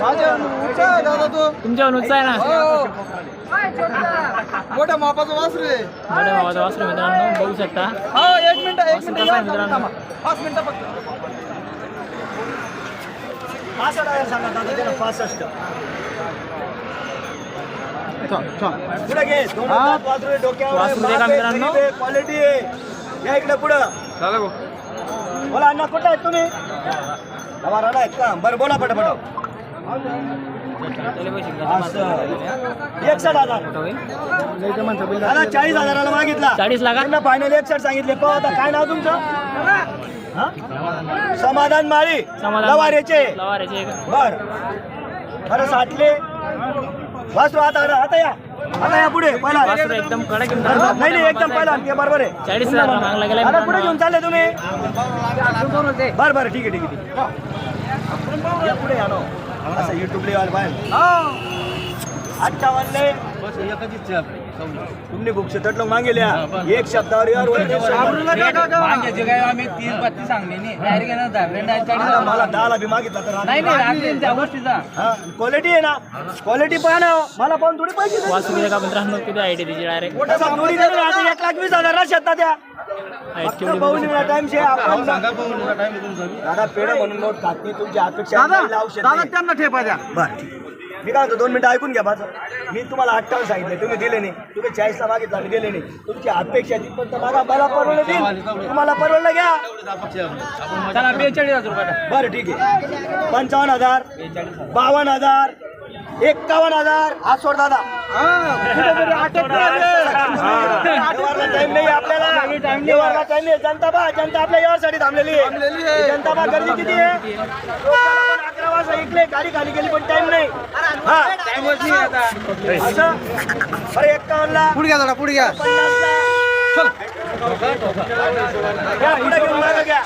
दादा तो तुमच्यावर उत्साह आहे ना मोठ्या मापाचं वासरू आहे मोठ्या भावाचा वासरू मित्रांनो बघू शकता हा एक मिनिट एक वासरू मिनिट कसं आहे मित्रांनो पाच मिनिटं फक्त पासष्ट हजार सांगा दादा त्याला पासष्ट पुढे घे दोन हात वासरू आहे, डोक्यावर आहे, वासरू दे का माप आहे, मित्रांनो? गरीब आहे, क्वालिटी आहे या इकडे पुढं बोला अण्णा कुठं आहेत तुम्ही? आहेत का? बरं बोला पटापट. असं. एकसष्ट हजार दादा चाळीस हजाराला मागितला. चाळीस लाखात त्यांना फायनल एकसष्ट सांगितले. पाहू आता काय नाव तुमचं? हा? समाधान माळी. समाधान लवारेचे. एक. बर. बरं साठले. वासरू आता आता या. आता या पुढे पहिला वासरू एकदम कडक आहे नाही मित्रांनो. नाही एकदम पहिला ते बरोबर आहे चाळीस हजार मागला गेला आता पुढे मित्रांनो. घेऊन चालले तुम्ही बरं बरं ठीक आहे ठीक आहे ठीक आहे या पुढे या नो असं युट्यूब लेवल पाहिजे अठ्ठावन्नले तुमने बुकशे तटलो मागेल्या एक शब्दावर यार काय आम्ही तीस बत्तीस सांगले नाही. डायरेक्ट येणार दहा मला- मला दहाला बी मागितला तर नाही नाही रात्री. त्या गोष्टीचा. क्वालिटी आहे ना. क्वालिटी पहा ना मला पण थोडी. वासरू दिले का मित्रांनो किती आयडी त्याची डायरेक्ट एक लाख वीस हजार शेतात द्या आपण दादा पेढे म्हणून नोट खात नाही तुमची अपेक्षा दादा नाही. त्यांना ठेपा द्या. बरं. मी काय म्हणतो दोन मिनिटं ऐकून घ्या माझं. मी तुम्हाला अठ्ठावन्न सांगितले तुम्ही दिले नाही. तुम्ही चाळीसला मागितला मी दिले नाही. तुमची अपेक्षा तिथपर्यंत मागा मला परवडलं देईल. तुम्हाला परवडलं घ्या. चला बेचाळीस हजार रुपये बरं ठीक आहे. पंचावन्न हजार बावन्न हजार एक्कावन्न हजार. हा. सोड दादा व्यवहारला टाइम नाही आपल्याला. व्यवहारला टाइम नाही. जनता बा जनता आपल्या व्यवहारसाठी थांबलेली आहे. जनता बा गर्दी किती आहे. वाजता इकडे गाडी खाली गेली पण टाइम नाही. हा असं. बरं एक्कावन्नला. पुढे घ्या दादा पुढे घ्या. पन्नासला घ्या, पुढे घेऊन मागं घ्या.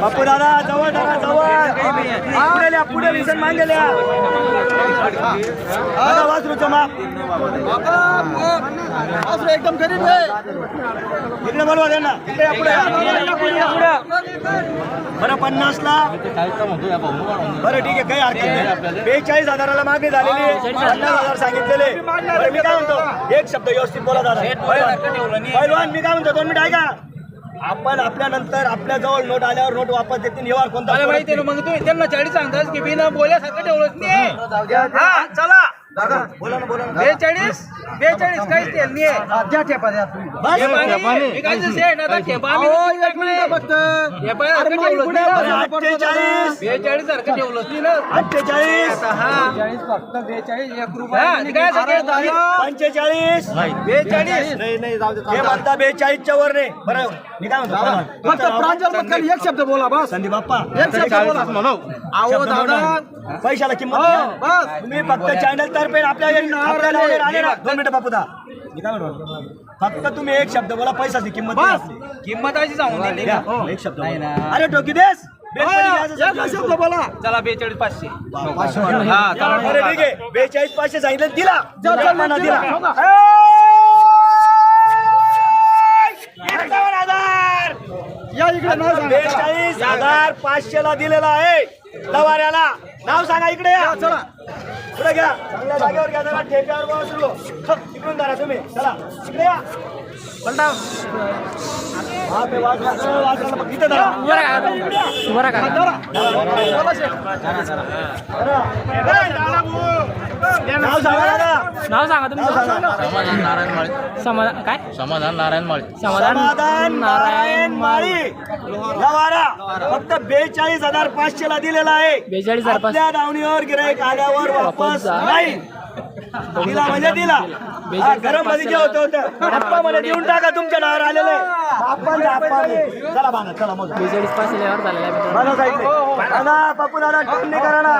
बापू दादा जवळ दादा जवळ. पुढे पुढे लिसन मांडलेल्या लिहा. दादा वासरूचं माप वासरू एकदम गरीब आहे. इकडे बोलवा त्यांना इकडे या, बरं पन्नासला. बरं ठीक आहे काही हरकत नाही. बेचाळीस हजाराला मागणी झालेली आहे. पन्नास हजार सांगितलेले बरं मी काय म्हणतो? एक शब्द व्यवस्थित बोला दादा. पहिलवान पहिलवान, मी काय म्हणतो? दोन मिनिट ऐका. आपण आपल्या नंतर आपल्या जवळ नोट आल्यावर नोट वापस देतील. व्यवहार कोणता मला माहिती आहे ना, मग तुम्ही त्यांना चाळीस सांगतास की बिना बोल्यासारखं ठेवलंच नाही. हा चला. बेचाळीस? बेचाळीस काहीच तेल नाही आहे. द्या ठेपा द्या तुम्ही. बस. हे पाणी, मी. काय दिवस आहे ना, आता ठेपा आम्ही अहो, किती एक मिनिट फक्त. हे पाय सारखं ठेवलंच नाही बरं, ना. अठ्ठेचाळीस बेचाळीस. सारखं ठेवलंच नाही ना. अठ्ठेचाळीस हा. फक्त बेचाळीस एक हा, रुपया ते काय सांगायचं? पंचेचाळीस. बेचाळीस. हे म्हणता बेचाळीसच्या वर नाही बरं मी काय म्हणतो फक्त? प्रांजल एक शब्द बोला बस. संदीप बाप्पा. एक शब्द बोला. अहो शब्द दादा. बोला. पैशाला किंमत हो, द्या. बस. तुम्ही फक्त चॅनल तर्फे आपल्या आपल्या लावले आले ना दोन मिनिटं बापू दा. मी काय म्हणतो? फक्त तुम्ही एक शब्द बोला पैशाची किंमत. किंमत अशी सांगून दिली द्या, ना. एक शब्द नाही बोला. ना. अरे टोकी देस एक शब्द बोला. चला बेचाळीस पाचशे. हा चला अरे ठीक आहे. बेचाळीस पाचशे सांगितलं दिला. जा, जा, मना दिला. दिला हो का? एकावन्न हजार. या इकडे नाव सांगा. चला. बेचाळीस हजार पाचशे ला दिलेला आहे. लवाऱ्याला. नाव सांगा इकडे या. चला. पुढे घ्या. चांगल्या जागेवर घ्या जरा. ठेक्यावर बसलो छप, इकडून धरा तुम्ही. चला. इकडे या. हा. नाव सांगा समाधान नारायण माळी. समाधान काय? समाधान नारायण माळी. समाधान समाधान नारायण माळी. लवारा फक्त बेचाळीस हजार पाचशे ला दिलेला आहे. 42,500. आपल्या दावणीवर गिराईक आल्यावर वापस. नाही. दिला म्हणजे दिला. हा, गरममध्ये जे होतं होतं. आप्पा देऊन टाका तुमच्या नावावर आलेलं आहे. आपण आप्पा चला बांधा चला मग. बेचाळीस पाच झालेला आहे मित्रांनो. बांधा साईडने बांधा पप्पू दादा टोन नाही करा ना.